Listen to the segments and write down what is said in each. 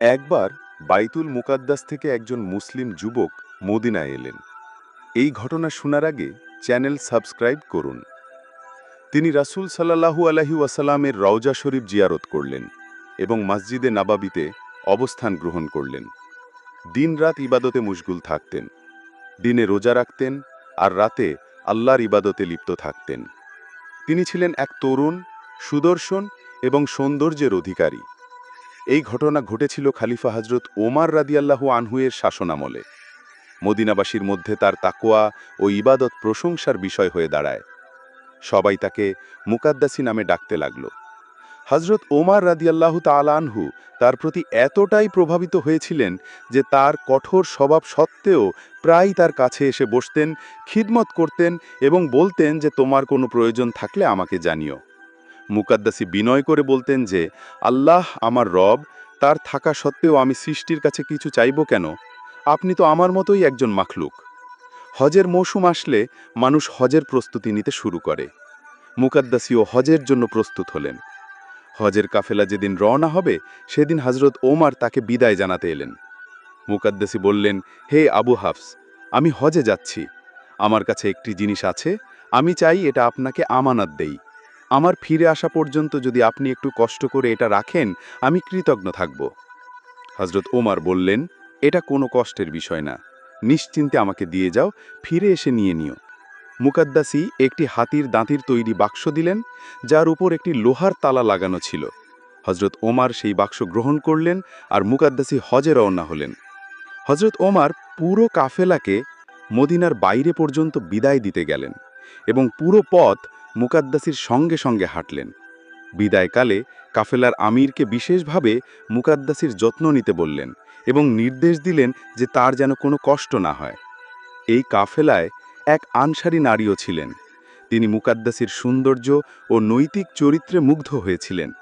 একবার বাইতুল মুকাদ্দাস থেকে একজন মুসলিম যুবক মদিনায় এলেন। এই ঘটনা শোনার আগে চ্যানেল সাবস্ক্রাইব করুন। তিনি রাসূল সাল্লাহু আলাইহি ওয়াসাল্লামের রওজা শরীফ জিয়ারত করলেন এবং মসজিদে নাবাবিতে অবস্থান গ্রহণ করলেন। দিনরাত ইবাদতে মুশগুল থাকতেন। দিনে রোজা রাখতেন আর রাতে আল্লাহর ইবাদতে লিপ্ত থাকতেন। তিনি ছিলেন এক তরুণ, সুদর্শন এবং সৌন্দর্যের অধিকারী। এই ঘটনা ঘটেছিল খালিফা হজরত ওমার রাদিয়াল্লাহু আনহুয়ের শাসনামলে। মদিনাবাসীর মধ্যে তার তাকোয়া ও ইবাদত প্রশংসার বিষয় হয়ে দাঁড়ায়। সবাই তাকে মুকাদ্দাসী নামে ডাকতে লাগল। হজরত ওমার রাদিয়াল্লাহু তালানহু তার প্রতি এতটাই প্রভাবিত হয়েছিলেন যে তার কঠোর স্বভাব সত্ত্বেও প্রায় তার কাছে এসে বসতেন, খিদমত করতেন এবং বলতেন যে, তোমার কোনো প্রয়োজন থাকলে আমাকে জানিও। মুকাদ্দাসী বিনয় করে বলতেন যে, আল্লাহ আমার রব, তার থাকা সত্ত্বেও আমি সৃষ্টির কাছে কিছু চাইব কেন? আপনি তো আমার মতোই একজন মাখলুক। হজের মৌসুম আসলে মানুষ হজের প্রস্তুতি নিতে শুরু করে। মুকাদ্দাসীও হজের জন্য প্রস্তুত হলেন। হজের কাফেলা যেদিন রওনা হবে, সেদিন হজরত ওমার তাকে বিদায় জানাতে এলেন। মুকাদ্দাসি বললেন, হে আবু হাফস, আমি হজে যাচ্ছি। আমার কাছে একটি জিনিস আছে, আমি চাই এটা আপনাকে আমানত দেই। আমার ফিরে আসা পর্যন্ত যদি আপনি একটু কষ্ট করে এটা রাখেন, আমি কৃতজ্ঞ থাকব। হজরত ওমার বললেন, এটা কোনো কষ্টের বিষয় না। নিশ্চিন্তে আমাকে দিয়ে যাও, ফিরে এসে নিয়ে নিও। মুকাদ্দাসি একটি হাতির দাঁতির তৈরি বাক্স দিলেন, যার উপর একটি লোহার তালা লাগানো ছিল। হজরত ওমার সেই বাক্স গ্রহণ করলেন আর মুকাদ্দাসি হজে রওনা হলেন। হজরত ওমার পুরো কাফেলাকে মদিনার বাইরে পর্যন্ত বিদায় দিতে গেলেন এবং পুরো পথ মুকাদ্দাসির সঙ্গে সঙ্গে হাঁটলেন। বিদায়কালে কাফেলার আমিরকে বিশেষভাবে মুকাদ্দাসির যত্ন নিতে বললেন এবং নির্দেশ দিলেন যে তার যেন কোনো কষ্ট না হয়। এই কাফেলায় এক আনসারী নারীও ছিলেন। তিনি মুকাদ্দাসির সৌন্দর্য ও নৈতিক চরিত্রে মুগ্ধ হয়েছিলেন।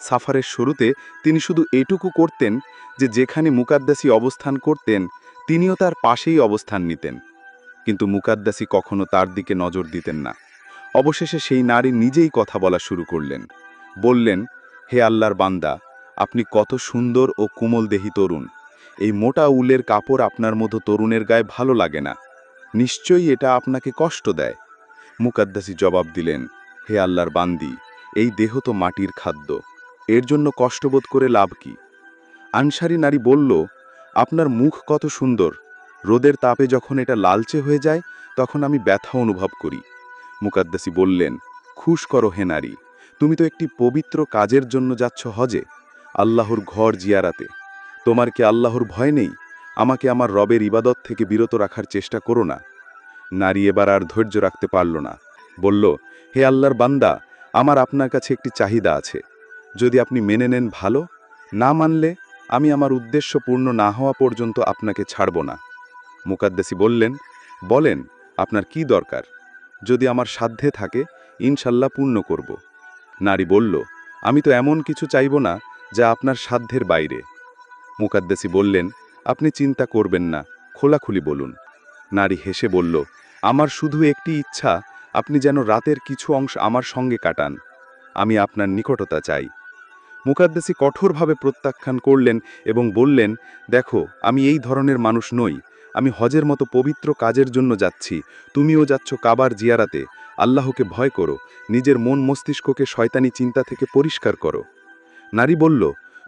সাফারের শুরুতে তিনি শুধু এটুকু করতেন যে যেখানে মুকাদ্দাসি অবস্থান করতেন, তিনিও তার পাশেই অবস্থান নিতেন। কিন্তু মুকাদ্দাসি কখনো তার দিকে নজর দিতেন না। অবশেষে সেই নারী নিজেই কথা বলা শুরু করলেন। বললেন, হে আল্লাহর বান্দা, আপনি কত সুন্দর ও কোমল দেহি তরুণ। এই মোটা উলের কাপড় আপনার মতো তরুণের গায়ে ভালো লাগে না। নিশ্চয়ই এটা আপনাকে কষ্ট দেয়। মুকাদ্দাসি জবাব দিলেন, হে আল্লাহর বান্দি, এই দেহ তো মাটির খাদ্য। এর জন্য কষ্টবোধ করে লাভ কি? আনসারি নারী বলল, আপনার মুখ কত সুন্দর। রোদের তাপে যখন এটা লালচে হয়ে যায়, তখন আমি ব্যথা অনুভব করি। মুকাদ্দাসি বললেন, খুশ করো হে নারী, তুমি তো একটি পবিত্র কাজের জন্য যাচ্ছ হজে, আল্লাহর ঘর জিয়ারাতে। তোমার কি আল্লাহর ভয় নেই? আমাকে আমার রবের ইবাদত থেকে বিরত রাখার চেষ্টা করো না। নারী এবার আর ধৈর্য রাখতে পারল না। বলল, হে আল্লাহর বান্দা, আমার আপনার কাছে একটি চাহিদা আছে। যদি আপনি মেনে নেন ভালো, না মানলে আমি আমার উদ্দেশ্য পূর্ণ না হওয়া পর্যন্ত আপনাকে ছাড়ব না। মুকাদ্দেসি বললেন, বলেন, আপনার কি দরকার? যদি আমার সাধ্যে থাকে, ইনশাল্লাহ পূর্ণ করব। নারী বলল, আমি তো এমন কিছু চাইব না যা আপনার সাধ্যের বাইরে। মুকাদ্দেসি বললেন, আপনি চিন্তা করবেন না, খোলাখুলি বলুন। নারী হেসে বলল, আমার শুধু একটি ইচ্ছা, আপনি যেন রাতের কিছু অংশ আমার সঙ্গে কাটান। আমি আপনার নিকটতা চাই। মুকাদ্দেসি কঠোরভাবে প্রত্যাখ্যান করলেন এবং বললেন, দেখো, আমি এই ধরনের মানুষ নই। আমি হজের মতো পবিত্র কাজের জন্য যাচ্ছি। তুমিও যাচ্ছ কাবার জিয়ারাতে। আল্লাহকে ভয় করো। নিজের মন মস্তিষ্ককে শয়তানি চিন্তা থেকে পরিষ্কার করো। নারী বলল,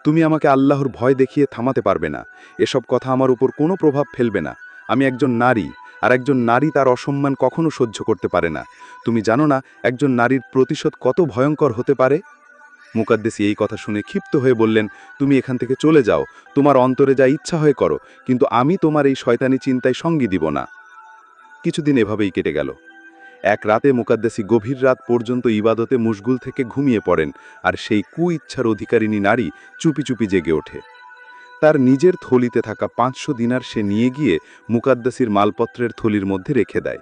তুমি আমাকে আল্লাহর ভয় দেখিয়ে থামাতে পারবে না। এসব কথা আমার উপর কোনো প্রভাব ফেলবে না। আমি একজন নারী, আর একজন নারী তার অসম্মান কখনো সহ্য করতে পারে না। তুমি জানো না, একজন নারীর প্রতিশোধ কত ভয়ঙ্কর হতে পারে? মুকাদ্দেসি এই কথা শুনে ক্ষিপ্ত হয়ে বললেন, তুমি এখান থেকে চলে যাও, তোমার অন্তরে যা ইচ্ছা হয়ে করো, কিন্তু আমি তোমার এই শয়তানি চিন্তায় সঙ্গী দিব না। কিছুদিন এভাবেই কেটে গেল। এক রাতে মুকাদ্দেসি গভীর রাত পর্যন্ত ইবাদতে মুশগুল থেকে ঘুমিয়ে পড়েন, আর সেই কু ইচ্ছার অধিকারিণী নারী চুপি চুপি জেগে ওঠে। তার নিজের থলিতে থাকা পাঁচশো দিনার সে নিয়ে গিয়ে মুকাদ্দাসির মালপত্রের থলির মধ্যে রেখে দেয়।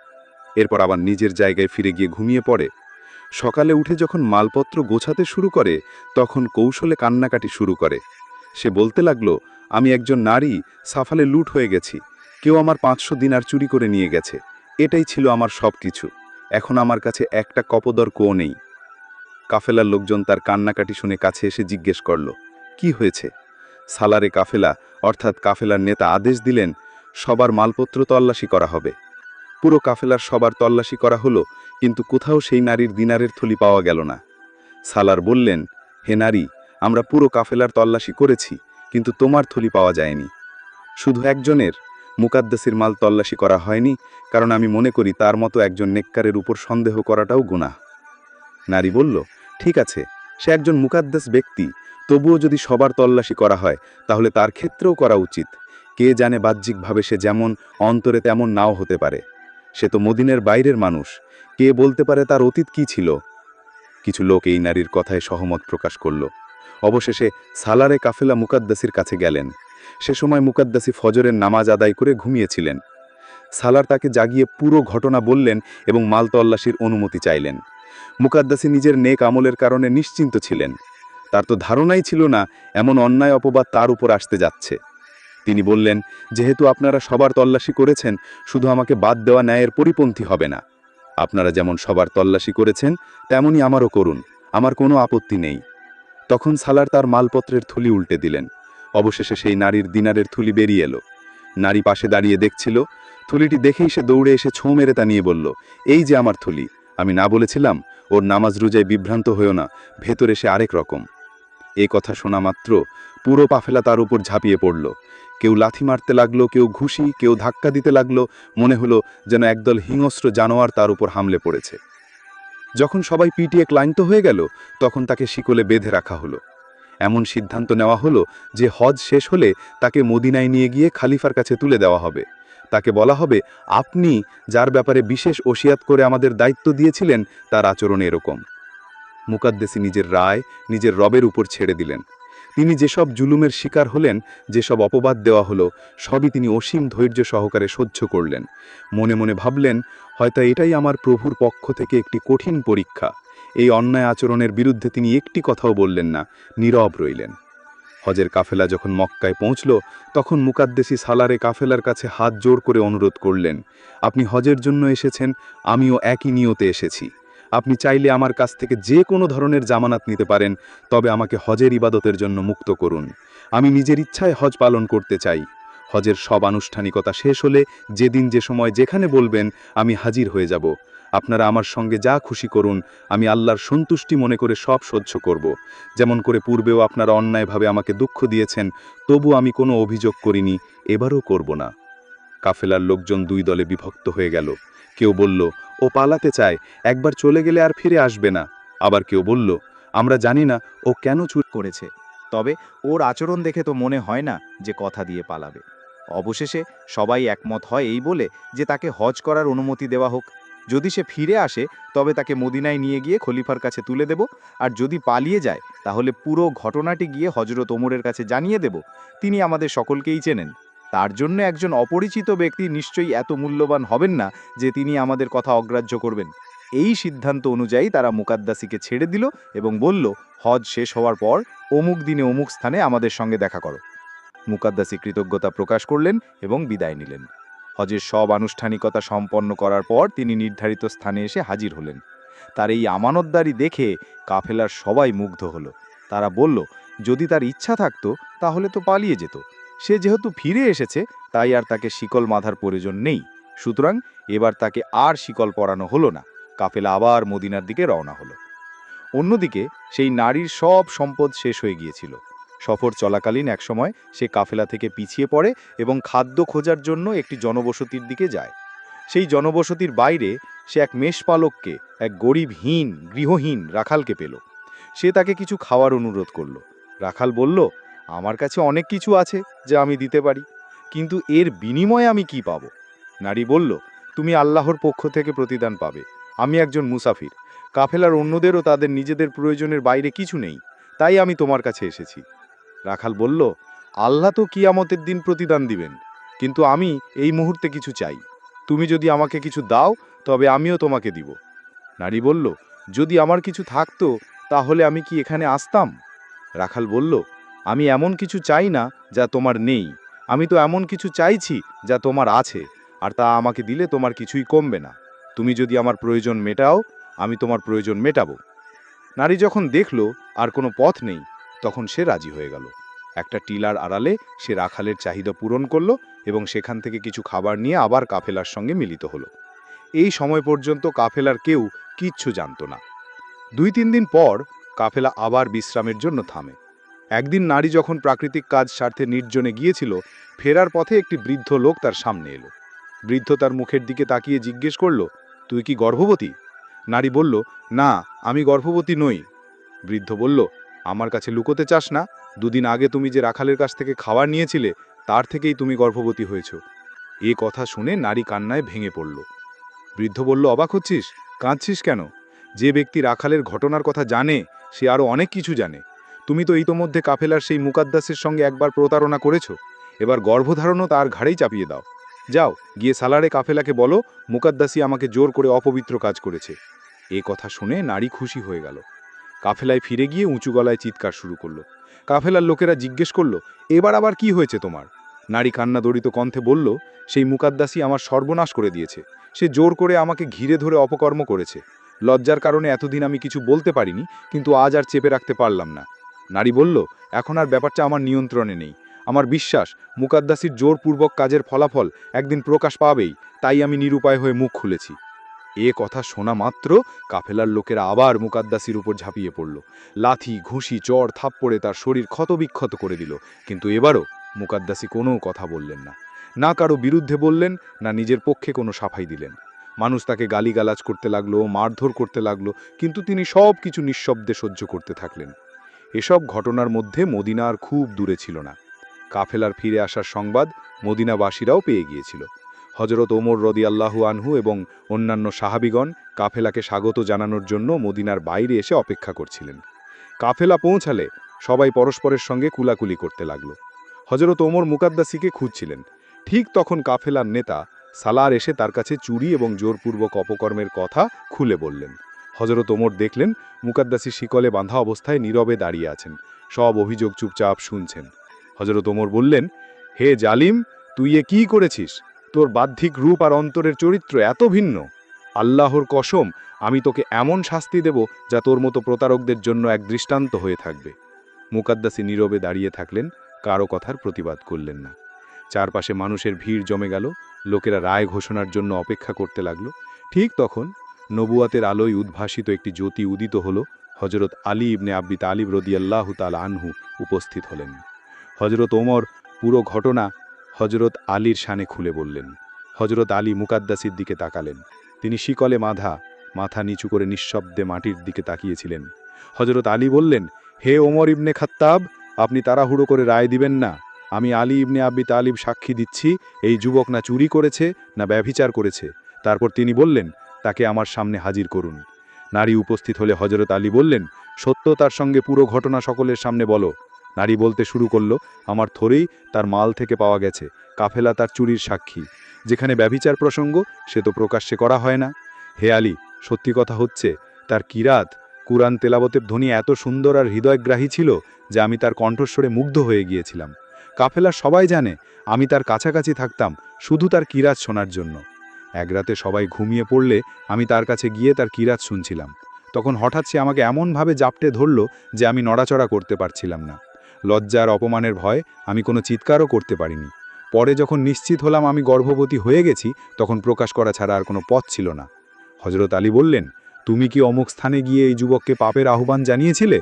এরপর আবার নিজের জায়গায় ফিরে গিয়ে ঘুমিয়ে পড়ে। সকালে উঠে যখন মালপত্র গোছাতে শুরু করে, তখন কৌশলে কান্নাকাটি শুরু করে। সে বলতে লাগল, আমি একজন নারী, সাফালে লুট হয়ে গেছি। কেউ আমার পাঁচশো দিনার চুরি করে নিয়ে গেছে। এটাই ছিল আমার সব কিছু এখন আমার কাছে একটা কপদর কো নেই। কাফেলার লোকজন তার কান্নাকাটি শুনে কাছে এসে জিজ্ঞেস করল, কি হয়েছে? সালারে কাফেলা, অর্থাৎ কাফেলার নেতা আদেশ দিলেন, সবার মালপত্র তল্লাশি করা হবে। পুরো কাফেলার সবার তল্লাশি করা হলো কিন্তু কোথাও সেই নারীর দিনারের থলি পাওয়া গেল না। সালার বললেন, হে নারী, আমরা পুরো কাফেলার তল্লাশি করেছি, কিন্তু তোমার থলি পাওয়া যায়নি। শুধু একজনের। মুকাদ্দাসির মাল তল্লাশি করা হয়নি, কারণ আমি মনে করি তার মতো একজন নেককারের উপর সন্দেহ করাটাও গুনাহ। নারী বলল, ঠিক আছে, সে একজন মুকাদ্দাস ব্যক্তি, তবুও যদি সবার তল্লাশি করা হয়, তাহলে তার ক্ষেত্রেও করা উচিত। কে জানে বাহ্যিকভাবে সে যেমন, অন্তরে তেমন নাও হতে পারে। সে তো মদিনের বাইরের মানুষ। কে বলতে পারে তার অতীত কি ছিল? কিছু লোক এই নারীর কথায় সহমত প্রকাশ করল। অবশেষে সালারে কাফেলা মুকাদ্দাসির কাছে গেলেন। সে সময় মুকাদ্দাসি ফজরের নামাজ আদায় করে ঘুমিয়েছিলেন। সালার তাকে জাগিয়ে পুরো ঘটনা বললেন এবং মাল তল্লাশির অনুমতি চাইলেন। মুকাদ্দাসি নিজের নেক আমলের কারণে নিশ্চিন্ত ছিলেন। তার তো ধারণাই ছিল না এমন অন্যায় অপবাদ তার উপর আসতে যাচ্ছে। তিনি বললেন, যেহেতু আপনারা সবার তল্লাশি করেছেন, শুধু আমাকে বাদ দেওয়া ন্যায়ের পরিপন্থী হবে না। আপনারা যেমন সবার তল্লাশি করেছেন, তেমনই আমারও করুন, আমার কোনো আপত্তি নেই। তখন সালার তার মালপত্রের থলি উল্টে দিলেন। অবশেষে সেই নারীর দিনারের থলি বেরিয়ে এলো। নারী পাশে দাঁড়িয়ে দেখছিল, থলিটি দেখেই সে দৌড়ে এসে ছোঁ মেরে তা নিয়ে বলল, এই যে আমার থলি, আমি না বলেছিলাম, ওর নামাজ রোজায় বিভ্রান্ত হয়েও না, ভেতরে সে আরেক রকম। এ কথা শোনা মাত্র পুরো পাফেলা তার উপর ঝাঁপিয়ে পড়ল। কেউ লাথি মারতে লাগল, কেউ ঘুষি, কেউ ধাক্কা দিতে লাগল, মনে হলো যেন একদল হিংস্র জানোয়ার তার উপর হামলে পড়েছে। যখন সবাই পিটিয়ে ক্লান্ত হয়ে গেল, তখন তাকে শিকলে বেঁধে রাখা হলো। এমন সিদ্ধান্ত নেওয়া হলো যে হজ শেষ হলে তাকে মদিনায় নিয়ে গিয়ে খালিফার কাছে তুলে দেওয়া হবে। তাকে বলা হবে, আপনি যার ব্যাপারে বিশেষ ওসিয়াত করে আমাদের দায়িত্ব দিয়েছিলেন, তার আচরণ এরকম। মুকাদ্দেসি নিজের রায়, নিজের রবের উপর ছেড়ে দিলেন। তিনি যেসব জুলুমের শিকার হলেন, যেসব অপবাদ দেওয়া হলো, সবই তিনি অসীম ধৈর্য সহকারে সহ্য করলেন। মনে মনে ভাবলেন, হয়তো এটাই আমার প্রভুর পক্ষ থেকে একটি কঠিন পরীক্ষা। এই অন্যায় আচরণের বিরুদ্ধে তিনি একটি কথাও বললেন না, নীরব রইলেন। হজের কাফেলা যখন মক্কায় পৌঁছল, তখন মুকাদ্দেসি সালারে কাফেলার কাছে হাত জোর করে অনুরোধ করলেন, আপনি হজের জন্য এসেছেন, আমিও একই নিয়তে এসেছি। আপনি চাইলে আমার কাছ থেকে যে কোনো ধরনের জামানাত নিতে পারেন, তবে আমাকে হজের ইবাদতের জন্য মুক্ত করুন। আমি নিজের ইচ্ছায় হজ পালন করতে চাই। হজের সব আনুষ্ঠানিকতা শেষ হলে যেদিন যে সময় যেখানে বলবেন, আমি হাজির হয়ে যাব। আপনারা আমার সঙ্গে যা খুশি করুন, আমি আল্লাহর সন্তুষ্টি মনে করে সব সহ্য করব। যেমন করে পূর্বেও আপনারা অন্যায়ভাবে আমাকে দুঃখ দিয়েছেন, তবু আমি কোনো অভিযোগ করিনি, এবারও করব না। কাফেলার লোকজন দুই দলে বিভক্ত হয়ে গেল। কেউ বলল ও পালাতে চায়, একবার চলে গেলে আর ফিরে আসবে না। আবার কেউ বলল, আমরা জানি না ও কেন চুর করেছে। তবে ওর আচরণ দেখে তো মনে হয় না যে কথা দিয়ে পালাবে। অবশেষে সবাই একমত হয় এই বলে যে তাকে হজ করার অনুমতি দেওয়া হোক। যদি সে ফিরে আসে, তবে তাকে মদিনায় নিয়ে গিয়ে খলিফার কাছে তুলে দেব। আর যদি পালিয়ে যায়, তাহলে পুরো ঘটনাটি গিয়ে হজরত ওমরের কাছে জানিয়ে দেব। তিনি আমাদের সকলকেই চেনেন। তার জন্য একজন অপরিচিত ব্যক্তি নিশ্চয়ই এত মূল্যবান হবেন না যে তিনি আমাদের কথা অগ্রাহ্য করবেন। এই সিদ্ধান্ত অনুযায়ী তারা মুকাদ্দাসিকে ছেড়ে দিল এবং বলল, হজ শেষ হওয়ার পর অমুক দিনে অমুক স্থানে আমাদের সঙ্গে দেখা করো। মুকাদ্দাসি কৃতজ্ঞতা প্রকাশ করলেন এবং বিদায় নিলেন। হজের সব আনুষ্ঠানিকতা সম্পন্ন করার পর তিনি নির্ধারিত স্থানে এসে হাজির হলেন। তার এই আমানতদারি দেখে কাফেলার সবাই মুগ্ধ হলো। তারা বলল, যদি তার ইচ্ছা থাকতো, তাহলে তো পালিয়ে যেত। সে যেহেতু ফিরে এসেছে, তাই আর তাকে শিকল বাঁধার প্রয়োজন নেই। সুতরাং এবার তাকে আর শিকল পরানো হলো না। কাফেলা আবার মদিনার দিকে রওনা হলো। অন্যদিকে সেই নারীর সব সম্পদ শেষ হয়ে গিয়েছিল। সফর চলাকালীন একসময় সে কাফেলা থেকে পিছিয়ে পড়ে এবং খাদ্য খোঁজার জন্য একটি জনবসতির দিকে যায়। সেই জনবসতির বাইরে সে এক মেষপালককে, এক গরিবহীন, গৃহহীন রাখালকে পেল। সে তাকে কিছু খাওয়ার অনুরোধ করল। রাখাল বলল আমার কাছে অনেক কিছু আছে যা আমি দিতে পারি, কিন্তু এর বিনিময়ে আমি কি পাব? নারী বলল, তুমি আল্লাহর পক্ষ থেকে প্রতিদান পাবে। আমি একজন মুসাফির। কাফেলার অন্যদেরও তাদের নিজেদের প্রয়োজনের বাইরে কিছু নেই, তাই আমি তোমার কাছে এসেছি। রাখাল বলল, আল্লাহ তো কিয়ামতের দিন প্রতিদান দিবেন, কিন্তু আমি এই মুহূর্তে কিছু চাই। তুমি যদি আমাকে কিছু দাও, তবে আমিও তোমাকে দিব। নারী বলল, যদি আমার কিছু থাকতো, তাহলে আমি কি এখানে আসতাম? রাখাল বলল আমি এমন কিছু চাই না যা তোমার নেই। আমি তো এমন কিছু চাইছি যা তোমার আছে, আর তা আমাকে দিলে তোমার কিছুই কমবে না। তুমি যদি আমার প্রয়োজন মেটাও, আমি তোমার প্রয়োজন মেটাবো। নারী যখন দেখল আর কোনো পথ নেই, তখন সে রাজি হয়ে গেল। একটা টিলার আড়ালে সে রাখালের চাহিদা পূরণ করল এবং সেখান থেকে কিছু খাবার নিয়ে আবার কাফেলার সঙ্গে মিলিত হলো। এই সময় পর্যন্ত কাফেলার কেউ কিচ্ছু জানতো না। দুই তিন দিন পর কাফেলা আবার বিশ্রামের জন্য থামে। একদিন নারী যখন প্রাকৃতিক কাজ স্বার্থে নির্জনে গিয়েছিল, ফেরার পথে একটি বৃদ্ধ লোক তার সামনে এলো। বৃদ্ধ তার মুখের দিকে তাকিয়ে জিজ্ঞেস করল, তুই কি গর্ভবতী? নারী বলল, না, আমি গর্ভবতী নই। বৃদ্ধ বলল, আমার কাছে লুকোতে চাস না। দুদিন আগে তুমি যে রাখালের কাছ থেকে খাবার নিয়েছিলে, তার থেকেই তুমি গর্ভবতী হয়েছ। এ কথা শুনে নারী কান্নায় ভেঙে পড়ল। বৃদ্ধ বলল, অবাক হচ্ছিস? কাঁদছিস কেন? যে ব্যক্তি রাখালের ঘটনার কথা জানে, সে আরও অনেক কিছু জানে। তুমি তো ইতোমধ্যে কাফেলার সেই মুকাদ্দাসের সঙ্গে একবার প্রতারণা করেছ। এবার গর্ভধারণও তার ঘাড়েই চাপিয়ে দাও। যাও, গিয়ে সালারে কাফেলাকে বলো, মুকাদ্দাসি আমাকে জোর করে অপবিত্র কাজ করেছে। এ কথা শুনে নারী খুশি হয়ে গেল। কাফেলায় ফিরে গিয়ে উঁচু গলায় চিৎকার শুরু করল। কাফেলার লোকেরা জিজ্ঞেস করল, এবার আবার কি হয়েছে তোমার? নারী কান্না দড়িত কণ্ঠে বলল, সেই মুকাদ্দাসি আমার সর্বনাশ করে দিয়েছে। সে জোর করে আমাকে ঘিরে ধরে অপকর্ম করেছে। লজ্জার কারণে এতদিন আমি কিছু বলতে পারিনি, কিন্তু আজ আর চেপে রাখতে পারলাম না। নারী বলল, এখন আর ব্যাপারটা আমার নিয়ন্ত্রণে নেই। আমার বিশ্বাস, মুকাদ্দাসির জোরপূর্বক কাজের ফলাফল একদিন প্রকাশ পাবেই, তাই আমি নিরুপায় হয়ে মুখ খুলেছি। এ কথা শোনা মাত্র কাফেলার লোকেরা আবার মুকাদ্দাসির উপর ঝাঁপিয়ে পড়ল। লাথি, ঘুষি চড় থাপ্পড়ে তার শরীর ক্ষতবিক্ষত করে দিল। কিন্তু এবারও মুকাদ্দাসি কোনো কথা বললেন না। না কারও বিরুদ্ধে বললেন, না নিজের পক্ষে কোনো সাফাই দিলেন। মানুষ তাকে গালিগালাজ করতে লাগল, মারধর করতে লাগল, কিন্তু তিনি সব কিছু নিঃশব্দে সহ্য করতে থাকলেন। এসব ঘটনার মধ্যে মদিনার খুব দূরে ছিল না। কাফেলার ফিরে আসার সংবাদ মদিনাবাসীরাও পেয়ে গিয়েছিল। হজরত ওমর রদি আল্লাহু আনহু এবং অন্যান্য সাহাবিগণ কাফেলাকে স্বাগত জানানোর জন্য মদিনার বাইরে এসে অপেক্ষা করছিলেন। কাফেলা পৌঁছালে সবাই পরস্পরের সঙ্গে কুলাকুলি করতে লাগল। হজরত ওমর মুকাদ্দাসিকে খুঁজছিলেন। ঠিক তখন কাফেলার নেতা সালার এসে তার কাছে চুরি এবং জোরপূর্বক অপকর্মের কথা খুলে বললেন। হজরত ওমর দেখলেন, মুকাদ্দাসি শিকলে বাঁধা অবস্থায় নীরবে দাঁড়িয়ে আছেন। সব অভিযোগ চুপচাপ শুনছেন। হজরত ওমর বললেন, হে জালিম, তুই এ কী করেছিস? তোর বাহ্যিক রূপ আর অন্তরের চরিত্র এত ভিন্ন। আল্লাহর কসম, আমি তোকে এমন শাস্তি দেব যা তোর মতো প্রতারকদের জন্য এক দৃষ্টান্ত হয়ে থাকবে। মুকাদ্দাসি নীরবে দাঁড়িয়ে থাকলেন, কারও কথার প্রতিবাদ করলেন না। চারপাশে মানুষের ভিড় জমে গেল, লোকেরা রায় ঘোষণার জন্য অপেক্ষা করতে লাগল। ঠিক তখন নবুয়াতের আলোয় উদ্ভাসিত একটি জ্যোতি উদিত হল হজরত আলী ইবনে আব্বি তালিব রদিয়াল্লাহ তাল আনহু উপস্থিত হলেন। হজরত ওমর পুরো ঘটনা হজরত আলীর শানে খুলে বললেন। হজরত আলী মুকাদ্দাসির দিকে তাকালেন। তিনি শিকলে মাধা, মাথা নিচু করে নিঃশব্দে মাটির দিকে তাকিয়েছিলেন। হজরত আলী বললেন, হে ওমর ইবনে খাত্তাব, আপনি তাড়াহুড়ো করে রায় দিবেন না। আমি আলী ইবনে আব্বি তালিব সাক্ষী দিচ্ছি, এই যুবক না চুরি করেছে, না ব্যভিচার করেছে। তারপর তিনি বললেন তাকে আমার সামনে হাজির করুন। নারী উপস্থিত হলে হজরত আলী বললেন, সত্য তার সঙ্গে পুরো ঘটনা সকলের সামনে বলো। নারী বলতে শুরু করল, আমার থরেই তার মাল থেকে পাওয়া গেছে, কাফেলা তার চুরির সাক্ষী। যেখানে ব্যভিচার প্রসঙ্গ, সে তো প্রকাশ্যে করা হয় না। হে আলী, সত্যি কথা হচ্ছে, তার কিরাত কুরআন তেলাবতের ধ্বনি এত সুন্দর আর হৃদয়গ্রাহী ছিল যে আমি তার কণ্ঠস্বরে মুগ্ধ হয়ে গিয়েছিলাম। কাফেলা সবাই জানে, আমি তার কাছাকাছি থাকতাম, শুধু তার কিরাত শোনার জন্য। এক রাতে সবাই ঘুমিয়ে পড়লে আমি তার কাছে গিয়ে তার কিরাত শুনছিলাম। তখন হঠাৎ সে আমাকে এমনভাবে জাপটে ধরল যে আমি নড়াচড়া করতে পারছিলাম না। লজ্জার অপমানের ভয় আমি কোনো চিৎকারও করতে পারিনি। পরে যখন নিশ্চিত হলাম আমি গর্ভবতী হয়ে গেছি, তখন প্রকাশ করা ছাড়া আর কোনো পথ ছিল না। হজরত আলী বললেন, তুমি কি অমুক স্থানে গিয়ে এই যুবককে পাপের আহ্বান জানিয়েছিলে?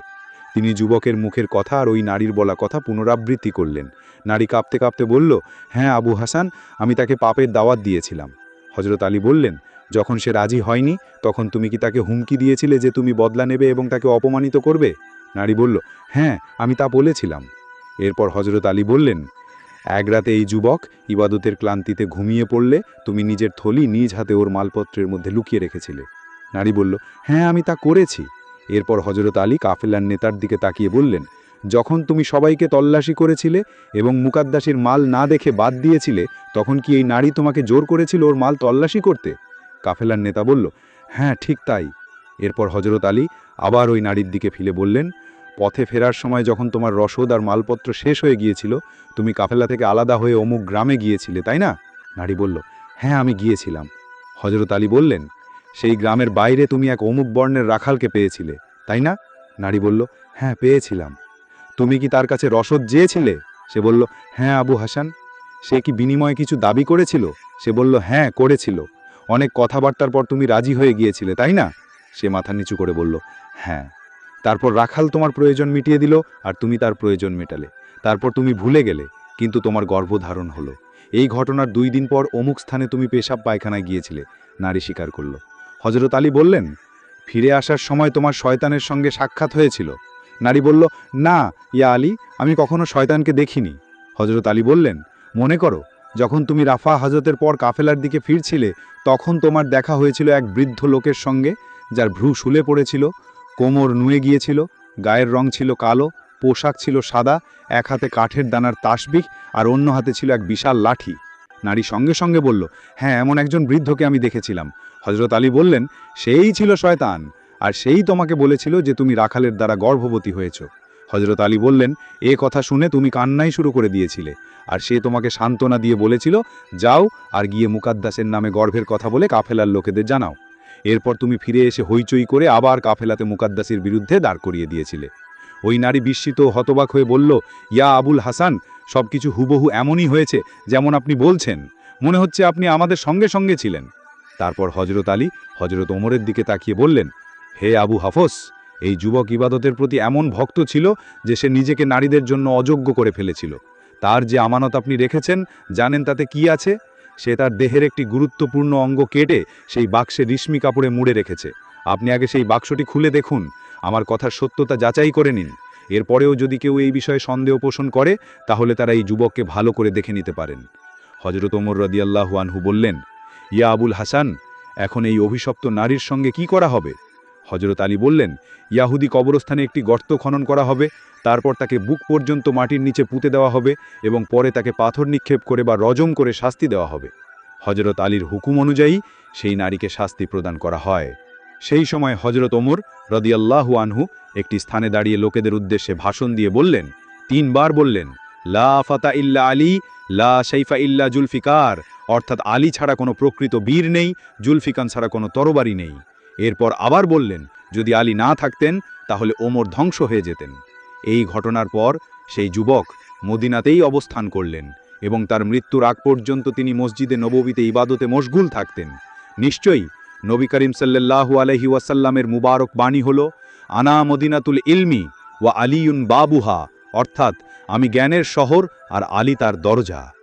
তিনি যুবকের মুখের কথা আর ওই নারীর বলা কথা পুনরাবৃত্তি করলেন। নারী কাঁপতে কাঁপতে বলল হ্যাঁ আবু হাসান, আমি তাকে পাপের দাওয়াত দিয়েছিলাম। হজরত আলী বললেন, যখন সে রাজি হয়নি, তখন তুমি কি তাকে হুমকি দিয়েছিলে যে তুমি বদলা নেবে এবং তাকে অপমানিত করবে? নারী বলল হ্যাঁ আমি তা বলেছিলাম। এরপর হজরত আলী বললেন, এক রাতে এই যুবক ইবাদতের ক্লান্তিতে ঘুমিয়ে পড়লে তুমি নিজের থলি নিজ হাতে ওর মালপত্রের মধ্যে লুকিয়ে রেখেছিলে। নারী বলল হ্যাঁ আমি তা করেছি। এরপর হজরত আলী কাফেলার নেতার দিকে তাকিয়ে বললেন যখন তুমি সবাইকে তল্লাশি করেছিলে এবং মুকাদ্দাসির মাল না দেখে বাদ দিয়েছিলে, তখন কি এই নারী তোমাকে জোর করেছিল ওর মাল তল্লাশি করতে? কাফেলার নেতা বলল হ্যাঁ ঠিক তাই। এরপর হজরত আলী আবার ওই নারীর দিকে ফিরে বললেন, পথে ফেরার সময় যখন তোমার রসদ আর মালপত্র শেষ হয়ে গিয়েছিল, তুমি কাফেলা থেকে আলাদা হয়ে অমুক গ্রামে গিয়েছিলে, তাই না? নারী বলল হ্যাঁ আমি গিয়েছিলাম। হজরত আলী বললেন, সেই গ্রামের বাইরে তুমি এক অমুক বর্ণের রাখালকে পেয়েছিলে, তাই না? নারী বলল হ্যাঁ পেয়েছিলাম। তুমি কি তার কাছে রসদ চেয়েছিলে? সে বলল হ্যাঁ আবু হাসান। সে কি বিনিময়ে কিছু দাবি করেছিল? সে বলল হ্যাঁ করেছিল। অনেক কথাবার্তার পর তুমি রাজি হয়ে গিয়েছিলে, তাই না? সে মাথা নিচু করে বলল হ্যাঁ। তারপর রাখাল তোমার প্রয়োজন মিটিয়ে দিল আর তুমি তার প্রয়োজন মেটালে। তারপর তুমি ভুলে গেলে, কিন্তু তোমার গর্ভধারণ হলো। এই ঘটনার দুই দিন পর অমুক স্থানে তুমি পেশাব পায়খানায় গিয়েছিলে, নারী স্বীকার করল। হজরত আলী বললেন, ফিরে আসার সময় তোমার শয়তানের সঙ্গে সাক্ষাৎ হয়েছিল। নারী বলল, না, ইয়া আলী, আমি কখনো শয়তানকে দেখিনি। হজরত আলী বললেন, মনে করো, যখন তুমি রাফা হাজতের পর কাফেলার দিকে ফিরছিলে, তখন তোমার দেখা হয়েছিল এক বৃদ্ধ লোকের সঙ্গে, যার ভ্রু শুলে পড়েছিল, কোমর নুয়ে গিয়েছিল, গায়ের রং ছিল কালো, পোশাক ছিল সাদা, এক হাতে কাঠের দানার তাসবিক আর অন্য হাতে ছিল এক বিশাল লাঠি। নারী সঙ্গে সঙ্গে বলল হ্যাঁ এমন একজন বৃদ্ধকে আমি দেখেছিলাম। হজরত আলী বললেন, সেই ছিল শয়তান। আর সেই তোমাকে বলেছিল যে তুমি রাখালের দ্বারা গর্ভবতী হয়েছ। হজরত আলী বললেন, এ কথা শুনে তুমি কান্নাই শুরু করে দিয়েছিলে। আর সে তোমাকে সান্ত্বনা দিয়ে বলেছিল, যাও আর গিয়ে মুকাদ্দাসের নামে গর্ভের কথা বলে কাফেলার লোকেদের জানাও। এরপর তুমি ফিরে এসে হইচই করে আবার কাফেলাতে মুকাদ্দাসের বিরুদ্ধে দাঁড় করিয়ে দিয়েছিলে। ওই নারী বিস্মিত হতবাক হয়ে বলল, ইয়া আবুল হাসান সব কিছু হুবহু এমনই হয়েছে যেমন আপনি বলছেন। মনে হচ্ছে আপনি আমাদের সঙ্গে সঙ্গে ছিলেন। তারপর হজরত আলী হজরত ওমরের দিকে তাকিয়ে বললেন হে আবু হাফস, এই যুবক ইবাদতের প্রতি এমন ভক্ত ছিল যে সে নিজেকে নারীদের জন্য অযোগ্য করে ফেলেছিল। তার যে আমানত আপনি রেখেছেন, জানেন তাতে কি আছে? সে তার দেহের একটি গুরুত্বপূর্ণ অঙ্গ কেটে সেই বাক্সে রিশমি কাপড়ে মুড়ে রেখেছে। আপনি আগে সেই বাক্সটি খুলে দেখুন। আমার কথার সত্যতা যাচাই করে নিন। এরপরেও যদি কেউ এই বিষয়ে সন্দেহ পোষণ করে, তাহলে তারা এই যুবককে ভালো করে দেখে নিতে পারেন। হজরত ওমর রদিয়াল্লাহু আনহু বললেন, ইয়া আবুল হাসান, এখন এই অভিশপ্ত নারীর সঙ্গে কি করা হবে? হজরত আলী বললেন, ইয়াহুদি কবরস্থানে একটি গর্ত খনন করা হবে, তারপর তাকে বুক পর্যন্ত মাটির নিচে পুঁতে দেওয়া হবে এবং পরে তাকে পাথর নিক্ষেপ করে বা রজম করে শাস্তি দেওয়া হবে। হজরত আলীর হুকুম অনুযায়ী সেই নারীকে শাস্তি প্রদান করা হয়। সেই সময় হজরত ওমর রদিয়াল্লাহু আনহু একটি স্থানে দাঁড়িয়ে লোকেদের উদ্দেশ্যে ভাষণ দিয়ে বললেন, তিনবার বললেন, লা ফাতা ইল্লা আলী, লা শৈফা ইল্লা জুলফিকার। অর্থাৎ আলী ছাড়া কোনো প্রকৃত বীর নেই, জুলফিকান ছাড়া কোনো তরবারি নেই। এরপর আবার বললেন, যদি আলী না থাকতেন, তাহলে ওমর ধ্বংস হয়ে যেতেন। এই ঘটনার পর সেই যুবক মদিনাতেই অবস্থান করলেন এবং তার মৃত্যুর আগ পর্যন্ত তিনি মসজিদে নববীতে ইবাদতে মশগুল থাকতেন। নিশ্চয়ই নবী করিম সাল্লাল্লাহু আলহি ওয়াসাল্লামের মুবারক বাণী হল, আনা মদিনাতুল ইলমি ওয়া আলিউন বাবুহা অর্থাৎ, আমি জ্ঞানের শহর আর আলী তার দরজা।